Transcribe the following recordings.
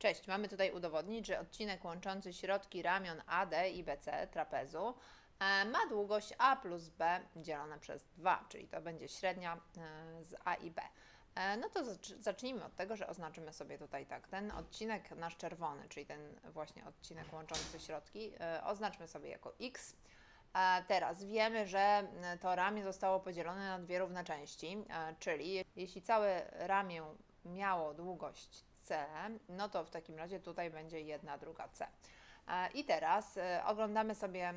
Cześć, mamy tutaj udowodnić, że odcinek łączący środki ramion AD i BC trapezu e, ma długość A plus B dzielone przez 2, czyli to będzie średnia e, z A i B. E, No to zacz- zacznijmy od tego, że oznaczymy sobie tutaj tak, ten odcinek nasz czerwony, czyli ten właśnie odcinek łączący środki, oznaczmy sobie jako X. Teraz wiemy, że to ramię zostało podzielone na dwie równe części, czyli jeśli całe ramię miało długość No to w takim razie tutaj będzie jedna druga C. E, I teraz e, oglądamy sobie e,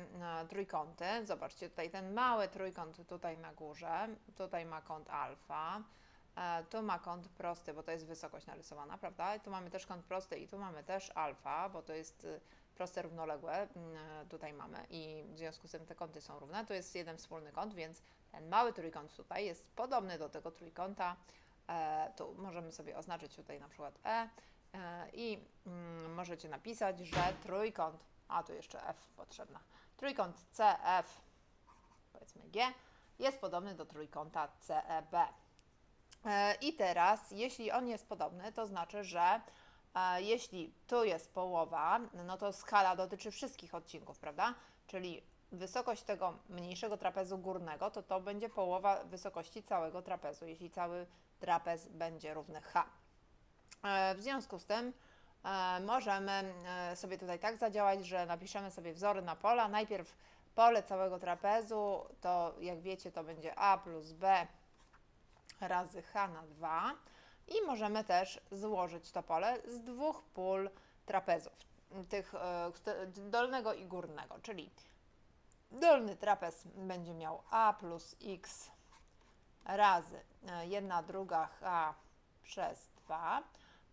trójkąty. Zobaczcie, tutaj ten mały trójkąt tutaj na górze, tutaj ma kąt alfa, tu ma kąt prosty, bo to jest wysokość narysowana, prawda? I tu mamy też kąt prosty i tu mamy też alfa, bo to jest proste równoległe, tutaj mamy i w związku z tym te kąty są równe. Tu jest jeden wspólny kąt, więc ten mały trójkąt tutaj jest podobny do tego trójkąta. Tu możemy sobie oznaczyć tutaj na przykład E e, i mm, możecie napisać, że trójkąt, a tu jeszcze F potrzebna, trójkąt CF, powiedzmy G, jest podobny do trójkąta CEB. E, I teraz, jeśli on jest podobny, to znaczy, że e, jeśli tu jest połowa, no to skala dotyczy wszystkich odcinków, prawda? Czyli wysokość tego mniejszego trapezu górnego, to to będzie połowa wysokości całego trapezu, jeśli cały trapez będzie równy H. E, W związku z tym e, możemy e, sobie tutaj tak zadziałać, że napiszemy sobie wzory na pola. Najpierw pole całego trapezu, to jak wiecie, to będzie A plus B razy H na 2 i możemy też złożyć to pole z dwóch pól trapezów, tych dolnego i górnego, czyli dolny trapez będzie miał A plus X razy 1 druga H przez 2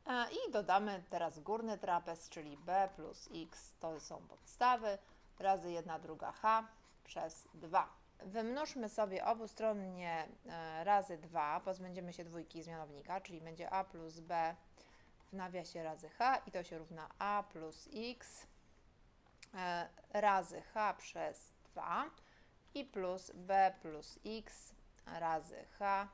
e, i dodamy teraz górny trapez, czyli B plus X, to są podstawy, razy 1 druga H przez 2. Wymnożmy sobie obustronnie e, razy 2, pozbędziemy się dwójki z mianownika, czyli będzie A plus B w nawiasie razy H i to się równa A plus X e, razy H przez 2 i plus B plus X razy H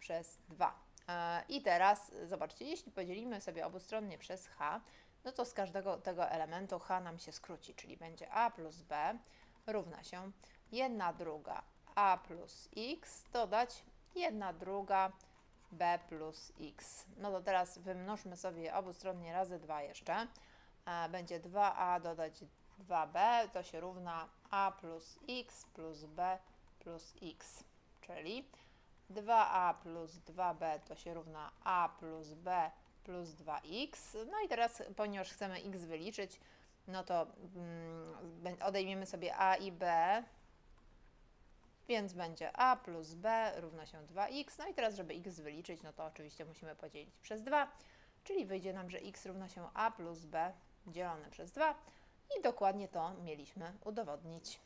przez 2. E, I teraz zobaczcie, jeśli podzielimy sobie obustronnie przez H, no to z każdego tego elementu H nam się skróci, czyli będzie A plus B równa się 1 druga A plus X dodać 1 druga B plus X. No to teraz wymnożmy sobie obustronnie razy 2 jeszcze. E, Będzie 2A dodać 2B, to się równa A plus X plus B plus X, czyli 2a plus 2b to się równa a plus b plus 2x. No i teraz, ponieważ chcemy x wyliczyć, no to mm, odejmiemy sobie a i b, więc będzie a plus b równa się 2x. No i teraz, żeby x wyliczyć, no to oczywiście musimy podzielić przez 2, czyli wyjdzie nam, że x równa się a plus b dzielone przez 2 i dokładnie to mieliśmy udowodnić.